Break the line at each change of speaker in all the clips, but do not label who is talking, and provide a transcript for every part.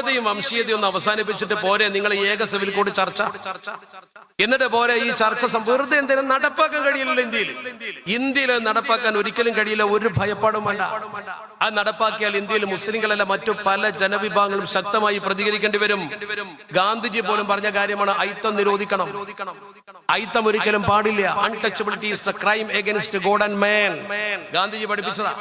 വർഗീയതയും വംശീയതയും ഒന്ന് അവസാനിപ്പിച്ചിട്ട് പോരെ. നിങ്ങൾ ഏക സിവിൽ കോഡ് ചർച്ച. എന്നിട്ട് പോരെ ഈ ചർച്ച വെറുതെ എന്തെങ്കിലും നടപ്പാക്കാൻ കഴിയില്ല ഇന്ത്യയിൽ. ഇന്ത്യയിൽ നടപ്പാക്കാൻ ഒരിക്കലും കഴിയില്ല. ഒരു ഭയപ്പാടും വേണ്ട. ആ നടപ്പാക്കിയാൽ ഇന്ത്യയിൽ മുസ്ലിങ്ങളല്ല മറ്റു പല ജനവിഭാഗങ്ങളും ശക്തമായി പ്രതികരിക്കേണ്ടി വരും. ഗാന്ധിജി പോലും പറഞ്ഞ കാര്യമാണ് ഐത്തം നിരോധിക്കണം. ഐത്തം ഒരിക്കലും പാടില്ല. Untouchability is crime against god and man Gandhiji പഠിപ്പിച്ചതാ.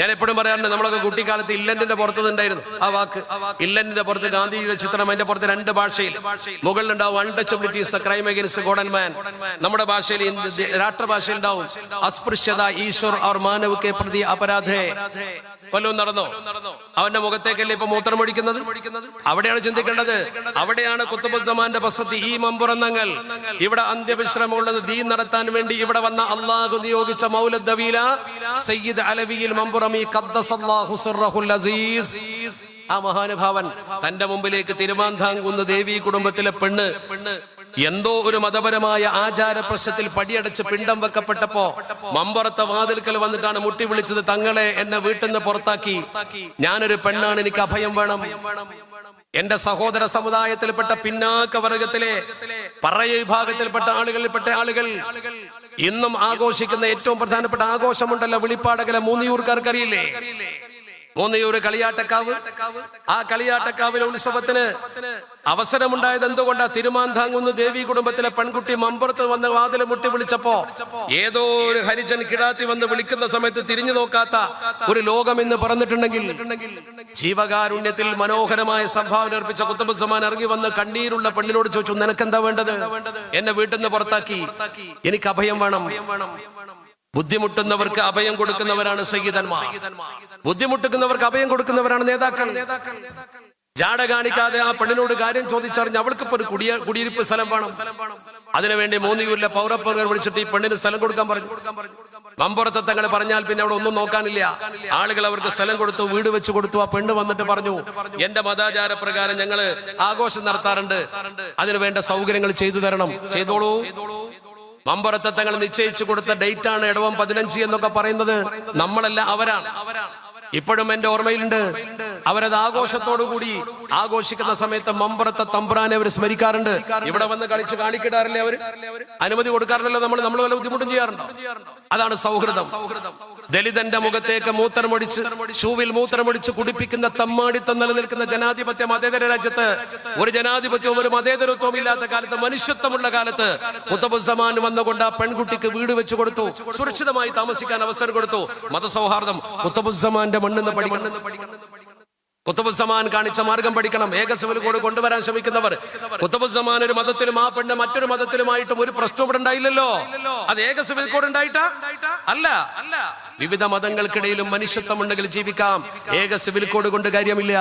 ഞാൻ എപ്പോഴും പറയാറുണ്ട് നമ്മളൊക്കെ കുട്ടിക്കാലത്ത് ഇല്ലന്റിന്റെ പുറത്ത് ഉണ്ടായിരുന്നു ആ വാക്ക് ഇല്ലന്റിന്റെ പുറത്ത് ഗാന്ധിജിയുടെ ചിത്രം അതിന്റെ പുറത്ത് രണ്ട് ഭാഷയിൽ. മുകളിലുണ്ടാവും untouchability crime against god and man. നമ്മുടെ ഭാഷയിൽ രാഷ്ട്രഭാഷയിൽ ഉണ്ടാവും അസ്പൃശ്യത ഈശ്വർ അവർ മാനവക്കെ പ്രതി അപരാധേ. കൊല്ലവും നടന്നോ? അവന്റെ മുഖത്തേക്കല്ലേ ഇപ്പൊ മൂത്രമൊഴിക്കുന്നത് അവിടെയാണ് ചിന്തിക്കേണ്ടത്. അവിടെയാണ് കുത്തുബുസമാന്റെ വസതി ഈ മമ്പുറന്നങ്ങൾ ഇവിടെ അന്ത്യവിശ്രമമുള്ളത് ദീൻ നടത്താൻ വേണ്ടി ഇവിടെ വന്ന അള്ളാഹു നിയോഗിച്ച മൗലദ്ദവീല സയ്യിദ് അലവിയിൽ മമ്പുറമി അസീസ്. ആ മഹാനുഭാവൻ തന്റെ മുമ്പിലേക്ക് തിരുമാന്താങ്കുന്ന ദേവി കുടുംബത്തിലെ പെണ്ണ് പെണ്ണ് എന്തോ ഒരു മതപരമായ ആചാര പ്രശ്നത്തിൽ പടിയടച്ച് പിണ്ടം വെക്കപ്പെട്ടപ്പോ മമ്പുറത്തെ വാതിൽക്കൽ വന്നിട്ടാണ് മുട്ടി വിളിച്ചത് തങ്ങളെ എന്നെ വീട്ടിൽ നിന്ന് പുറത്താക്കി. ഞാനൊരു പെണ്ണാണ് എനിക്ക് അഭയം വേണം. എന്റെ സഹോദര സമുദായത്തിൽപ്പെട്ട പിന്നാക്ക വർഗത്തിലെ പറയ വിഭാഗത്തിൽപ്പെട്ട ആളുകളിൽപ്പെട്ട ആളുകൾ ഇന്നും ആഘോഷിക്കുന്ന ഏറ്റവും പ്രധാനപ്പെട്ട ആഘോഷമുണ്ടല്ലോ വിളിപ്പാടകലെ മൂന്നിയൂർക്കാർക്കറിയില്ലേ? മൂന്നിയൂര് കളിയാട്ടക്കാവ്. ആ കളിയാട്ടക്കാവിലെ ഉത്സവത്തിന് അവസരമുണ്ടായത് എന്തുകൊണ്ടാ? തിരുമാന്താങ്ങുന്ന ദേവി കുടുംബത്തിലെ പെൺകുട്ടി മമ്പുറത്ത് വന്ന് വാതിൽ മുട്ടി വിളിച്ചപ്പോ ഏതോ ഒരു ഹരിജൻ കിടാത്തി വന്ന് വിളിക്കുന്ന സമയത്ത് തിരിഞ്ഞു നോക്കാത്ത ഒരു ലോകം എന്ന് പറഞ്ഞിട്ടുണ്ടെങ്കിൽ ജീവകാരുണ്യത്തിൽ മനോഹരമായ സംഭാവന അർപ്പിച്ച കുത്തബുസമാൻ ഇറങ്ങി വന്ന് കണ്ണീരുള്ള പെണ്ണിനോട് ചോദിച്ചു നിനക്കെന്താ വേണ്ടത്? എന്നെ വീട്ടിൽ നിന്ന് പുറത്താക്കി. എനിക്ക് അഭയം വേണം. ബുദ്ധിമുട്ടുന്നവർക്ക് അഭയം കൊടുക്കുന്നവരാണ് സഹിതന്മാർ ബുദ്ധിമുട്ടുന്നവർക്ക് അഭയം കൊടുക്കുന്നവരാണ് നേതാക്കൾ. ജാട കാണിക്കാതെ ആ പെണ്ണിനോട് കാര്യം ചോദിച്ചറിഞ്ഞ് അവൾക്ക് ഇപ്പൊ ഒരു കുടിയ കുടിയിരിപ്പ് സ്ഥലം വേണം. അതിനുവേണ്ടി മൂന്നിയൂരിലെ പൗരപ്പുറങ്ങൾ വിളിച്ചിട്ട് ഈ പെണ്ണിന് സ്ഥലം കൊടുക്കാൻ പറഞ്ഞു. മമ്പുറത്തെ തങ്ങൾ പറഞ്ഞാൽ പിന്നെ അവിടെ ഒന്നും നോക്കാനില്ല. ആളുകൾ അവർക്ക് സ്ഥലം കൊടുത്തു വീട് വെച്ച് കൊടുത്തു ആ പെണ്ണ് വന്നിട്ട് പറഞ്ഞു എന്റെ മതാചാര പ്രകാരം ഞങ്ങൾ ആഘോഷം നടത്താറുണ്ട്. അതിനു വേണ്ട സൗകര്യങ്ങൾ ചെയ്തു തരണം. ചെയ്തോളൂ. മമ്പറത്തെ തങ്ങൾ നിശ്ചയിച്ചു കൊടുത്ത ഡേറ്റ് ആണ് ഇടവം പതിനഞ്ച് എന്നൊക്കെ പറയുന്നത്. നമ്മളല്ല അവരാണ്. ഇപ്പോഴും എന്റെ ഓർമ്മയിലുണ്ട്. അവരത് ആഘോഷത്തോടു കൂടി ആഘോഷിക്കുന്ന സമയത്ത് മമ്പറത്തെ തമ്പ്രാനെ അവർ സ്മരിക്കാറുണ്ട്. ഇവിടെ വന്ന് കളിച്ച് കാണിക്കിടാറില്ലേ അവർ? അനുമതി കൊടുക്കാറില്ലല്ലോ നമ്മൾ നമ്മൾ വല്ല ബുദ്ധിമുട്ടും ചെയ്യാറുണ്ടോ? അതാണ് സൗഹൃദം. ദലിതന്റെ മുഖത്തേക്ക് മൂത്രമൊടിച്ച് ഷൂവിൽ മൂത്രമൊടിച്ച് കുടിപ്പിക്കുന്ന തമ്മാടിത്തം നിലനിൽക്കുന്ന ജനാധിപത്യ മതേതര രാജ്യത്ത്. ഒരു ജനാധിപത്യവും ഒരു മതേതരത്വവും ഇല്ലാത്ത കാലത്ത് മനുഷ്യത്വമുള്ള കാലത്ത് മുത്തബുസമാൻ വന്നുകൊണ്ട് ആ പെൺകുട്ടിക്ക് വീട് വെച്ചു കൊടുത്തു. സുരക്ഷിതമായി താമസിക്കാൻ അവസരം കൊടുത്തു. മതസൗഹാർദ്ദം മുത്തബുസമാന്റെ മണ്ണെന്ന് പഠിക്കണം. കുത്തബുസമാൻ കാണിച്ച മാർഗം പഠിക്കണം. ഏക കൂടെ കൊണ്ടുവരാൻ ശ്രമിക്കുന്നവർ. കുത്തബുസമാൻ ഒരു മതത്തിലും ആ പെണ്ണ് മറ്റൊരു മതത്തിലുമായിട്ടും ഒരു പ്രശ്നം ഇവിടെ ഉണ്ടായില്ലല്ലോ. അത് ഏകസവൽ കൂടെ ഉണ്ടായിട്ടാ? അല്ല അല്ല. വിവിധ മതങ്ങൾക്കിടയിലും മനുഷ്യത്വം ഉണ്ടെങ്കിൽ ജീവിക്കാം. ഏക സിവിൽ കോഡ് കൊണ്ട് കാര്യമില്ല.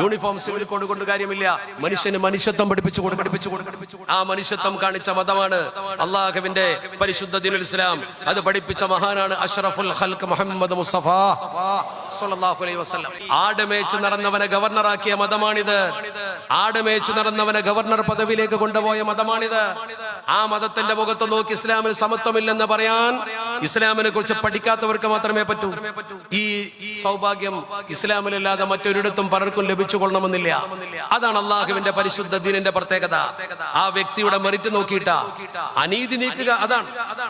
യൂണിഫോം സിവിൽ കോഡ് കൊണ്ട് കാര്യമില്ല. മനുഷ്യന് മനുഷ്യത്വം പഠിപ്പിച്ചു കൊടു പഠിപ്പിച്ചു ആ മനുഷ്യത്വം കാണിച്ച മതമാണ് അള്ളാഹുവിന്റെ പരിശുദ്ധ ദിനുൽ ഇസ്ലാം. അത് പഠിപ്പിച്ച മഹാനാണ് അഷ്റഫുൽ ഹൽക്ക് മുഹമ്മദ് മുസഫ ആട് മേച്ച് നടന്നവനെ ഗവർണറാക്കിയ മതമാണിത്. ആട് മേച്ച് നടന്നവനെ ഗവർണർ പദവിയിലേക്ക് കൊണ്ടുപോയ മതമാണിത്. ആ മതത്തിന്റെ മുഖത്ത് നോക്കി ഇസ്ലാമിൽ സമത്വമില്ലെന്ന് പറയാൻ ഇസ്ലാമിനെ കുറിച്ച് പഠിക്കാത്തവർക്ക് മാത്രമേ പറ്റൂ. ഈ സൗഭാഗ്യം ഇസ്ലാമിലല്ലാതെ മറ്റൊരിടത്തും പലർക്കും ലഭിച്ചുകൊള്ളണമെന്നില്ല. അതാണ് അള്ളാഹുവിന്റെ പരിശുദ്ധ ദീനിന്റെ പ്രത്യേകത. ആ വ്യക്തിയുടെ മെറിറ്റ് നോക്കിയിട്ട. അനീതി നീക്കുക അതാണ്.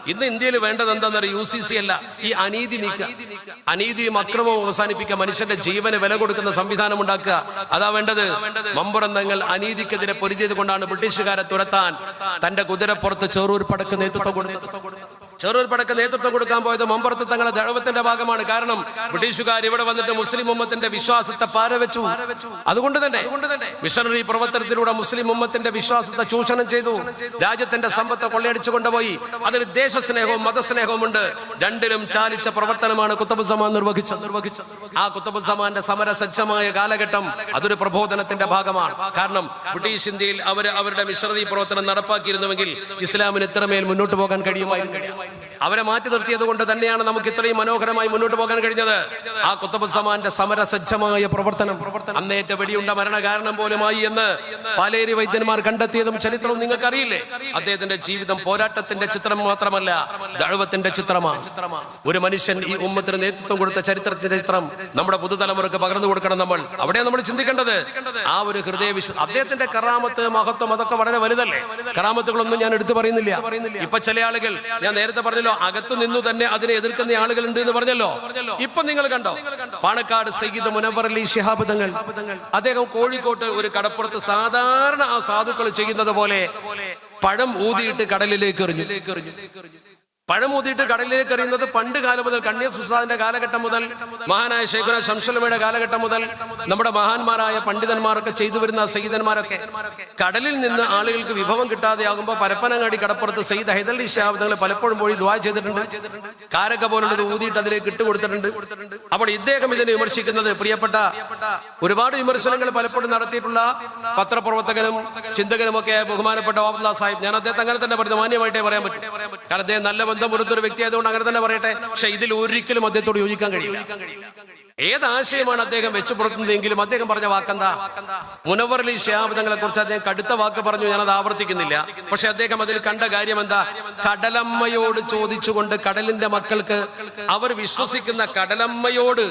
ഇന്ന് ഇന്ത്യയിൽ വേണ്ടത് എന്താണെന്നറിയ യു സി സി അല്ല. ഈ അനീതി നീക്കുക. അനീതിയും അക്രമവും അവസാനിപ്പിക്കുക. മനുഷ്യന്റെ ജീവന് വില കൊടുക്കുന്ന സംവിധാനം ഉണ്ടാക്കുക. അതാ വേണ്ടത്. മമ്പുറന്തങ്ങൾ അനീതിക്കെതിരെ പൊരുതിയത് കൊണ്ടാണ് ബ്രിട്ടീഷുകാരെ തുരത്താൻ തന്റെ കുതിരപ്പുറത്ത് ചെറൂർ പടക്ക് നേതൃത്വം കൊടുത്തു ചെറൂർ പടക്ക് നേതൃത്വം കൊടുക്കാൻ പോയത് മമ്പുറത്ത് തങ്ങളുടെ ദഴവത്തിന്റെ ഭാഗമാണ്. കാരണം ബ്രിട്ടീഷുകാർ ഇവിടെ വന്നിട്ട് മുസ്ലിം ഉമ്മത്തിന്റെ വിശ്വാസത്തെ പാരവെച്ചു. അതുകൊണ്ട് തന്നെ മിഷണറി പ്രവർത്തനത്തിലൂടെ മുസ്ലിം ഉമ്മത്തിന്റെ വിശ്വാസത്തെ ചൂഷണം ചെയ്തു. രാജ്യത്തിന്റെ സമ്പത്ത് കൊള്ളയടിച്ചു കൊണ്ടുപോയി. അതിൽ ദേശസ്നേഹവും മതസ്നേഹവും ഉണ്ട്. രണ്ടിലും ചാലിച്ച പ്രവർത്തനമാണ് കുത്തബുസമാൻ നിർവഹിച്ചു നിർവഹിച്ചു ആ കുത്തബുസമാന്റെ സമരസജ്ജമായ കാലഘട്ടം അതൊരു പ്രബോധനത്തിന്റെ ഭാഗമാണ്. കാരണം ബ്രിട്ടീഷ് ഇന്ത്യയിൽ അവർ അവരുടെ മിഷണറി പ്രവർത്തനം നടപ്പാക്കിയിരുന്നുവെങ്കിൽ ഇസ്ലാമിന് ഇത്രമേൽ മുന്നോട്ട് പോകാൻ കഴിയുമായിരുന്നു. 40 അവരെ മാറ്റി നിർത്തിയത് കൊണ്ട് തന്നെയാണ് നമുക്ക് ഇത്രയും മനോഹരമായി മുന്നോട്ട് പോകാൻ കഴിഞ്ഞത്. ആ കുത്തബുസമാന്റെ സമരസജ്ജമായ പ്രവർത്തനം അന്നേറ്റ വെടിയുണ്ട മരണ കാരണം പോലുമായി എന്ന് പാലേരി വൈദ്യന്മാർ കണ്ടെത്തിയതും ചരിത്രവും നിങ്ങൾക്ക് അറിയില്ലേ അദ്ദേഹത്തിന്റെ ജീവിതം പോരാട്ടത്തിന്റെ ചിത്രം മാത്രമല്ല ദഴവത്തിന്റെ ചിത്രമാണ് ഒരു മനുഷ്യൻ ഈ ഉമ്മത്തിന് നേതൃത്വം കൊടുത്ത ചരിത്രത്തിന്റെ ചിത്രം നമ്മുടെ പുതുതലമുറക്ക് പകർന്നു കൊടുക്കണം നമ്മൾ. അവിടെ നമ്മൾ ചിന്തിക്കേണ്ടത്. ആ ഒരു ഹൃദയ അദ്ദേഹത്തിന്റെ കറാമത്ത് മഹത്വം അതൊക്കെ വളരെ വലുതല്ലേ? കറാമത്തുകളൊന്നും ഞാൻ എടുത്തു പറയുന്നില്ല. ഇപ്പൊ ചില ആളുകൾ ഞാൻ നേരത്തെ പറഞ്ഞല്ലോ അകത്തു നിന്നു തന്നെ അതിനെ എതിർക്കുന്ന ആളുകൾ ഉണ്ട് എന്ന് പറഞ്ഞല്ലോ. ഇപ്പൊ നിങ്ങൾ കണ്ടോ പാണക്കാട് സയ്യിദ് മുനവർ അലി ശിഹാബ് തങ്ങൾ അദ്ദേഹം കോഴിക്കോട്ട് ഒരു കടപ്പുറത്ത് സാധാരണ ആ സാധുക്കൾ ചെയ്യുന്നത് പോലെ പഴം ഊതിയിട്ട് കടലിലേക്ക് എറിഞ്ഞു. പഴം ഊതിയിട്ട് കടലിലേക്ക് എറിയുന്നത് പണ്ട് കാലം മുതൽ കണ്ണീർ സുസാദിന്റെ കാലഘട്ടം മുതൽ മഹാനായ ശേഖര ശംസുലമയുടെ കാലഘട്ടം മുതൽ നമ്മുടെ മഹാന്മാരായ പണ്ഡിതന്മാരൊക്കെ ചെയ്തു വരുന്ന സയ്യിദന്മാരൊക്കെ കടലിൽ നിന്ന് ആളുകൾക്ക് വിഭവം കിട്ടാതെയാകുമ്പോൾ പരപ്പനങ്ങാടി കടപ്പുറത്ത് സയ്യിദ് ഹൈദലി ഷാബ് തങ്ങൾ പലപ്പോഴും പോയി ദ്വാ ചെയ്തിട്ടുണ്ട്. കാരക്ക പോലുള്ളത് ഊതിയിട്ട് അതിലേക്ക് ഇട്ട് കൊടുത്തിട്ടുണ്ട്. അപ്പോൾ ഇദ്ദേഹം ഇതിനെ വിമർശിക്കുന്നത് പ്രിയപ്പെട്ട ഒരുപാട് വിമർശനങ്ങൾ പലപ്പോഴും നടത്തിയിട്ടുള്ള പത്രപ്രവർത്തകനും ചിന്തകനും ഒക്കെ ബഹുമാനപ്പെട്ട ഓബ്ദാ സാഹിബ്. ഞാൻ അദ്ദേഹത്തെ അങ്ങനെ തന്നെ പറഞ്ഞു മാന്യമായിട്ടേ പറയാൻ പറ്റും. കാരണം അദ്ദേഹം നല്ല ബന്ധം പുറത്തൊരു വ്യക്തി ആയതുകൊണ്ട് അങ്ങനെ തന്നെ പറയട്ടെ. പക്ഷെ ഇതിൽ ഒരിക്കലും അദ്ദേഹത്തോട് യോജിക്കാൻ കഴിയില്ല. ഏത് ആശയമാണ് അദ്ദേഹം വെച്ചു പുറത്തുന്നതെങ്കിലും അദ്ദേഹം പറഞ്ഞ വാക്കെന്താ? മുനവർ അലി കുറിച്ച് അദ്ദേഹം കടുത്ത വാക്ക് പറഞ്ഞു ഞാൻ അത് ആവർത്തിക്കുന്നില്ല. പക്ഷെ അദ്ദേഹം അതിൽ കണ്ട കാര്യം എന്താ? കടലമ്മയോട് ചോദിച്ചുകൊണ്ട് കടലിന്റെ മക്കൾക്ക് അവർ വിശ്വസിക്കുന്ന കടലമ്മയോട്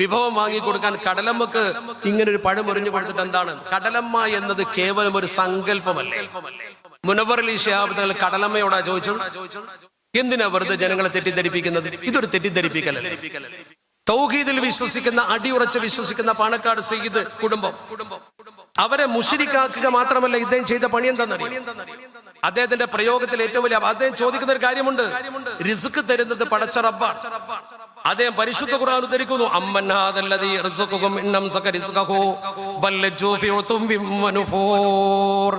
വിഭവം വാങ്ങി കൊടുക്കാൻ കടലമ്മക്ക് ഇങ്ങനെ ഒരു പഴം എറിഞ്ഞു കൊടുത്തിട്ട് എന്താണ്? കടലമ്മ എന്നത് കേവലം ഒരു സങ്കല്പമല്ലേ? മുനവർ അലി കടലമ്മയോടാ ചോദിച്ചത്? എന്തിനാ വെറുതെ ജനങ്ങളെ തെറ്റിദ്ധരിപ്പിക്കുന്നത്? ഇതൊരു തെറ്റിദ്ധരിപ്പിക്കലല്ലേ? തൗഹീദിൽ വിശ്വസിക്കുന്ന അടിയുറച്ച് വിശ്വസിക്കുന്ന പാണക്കാട് സയ്യിദ് കുടുംബം. അവരെ മുഷിരിക്കാക്കുക മാത്രമല്ല ഇദ്ദേഹം ചെയ്ത പണി എന്താണെന്നറിയാം അദ്ദേഹത്തിന്റെ പ്രയോഗത്തിൽ ഏറ്റവും വലിയ അദ്ദേഹം ചോദിക്കുന്ന ഒരു കാര്യമുണ്ട്. റിസ്ക് തരുന്നത് പടച്ച റബ്ബ അദ്ദേഹം പരിശുദ്ധ ഖുർആൻ ഉദ്ധരിക്കുന്നു. വനുഫൂർ.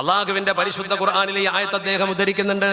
അള്ളാഹുവിന്റെ പരിശുദ്ധ ഖുർആാനിലെ ആയത്ത് അദ്ദേഹം ഉദ്ധരിക്കുന്നുണ്ട്.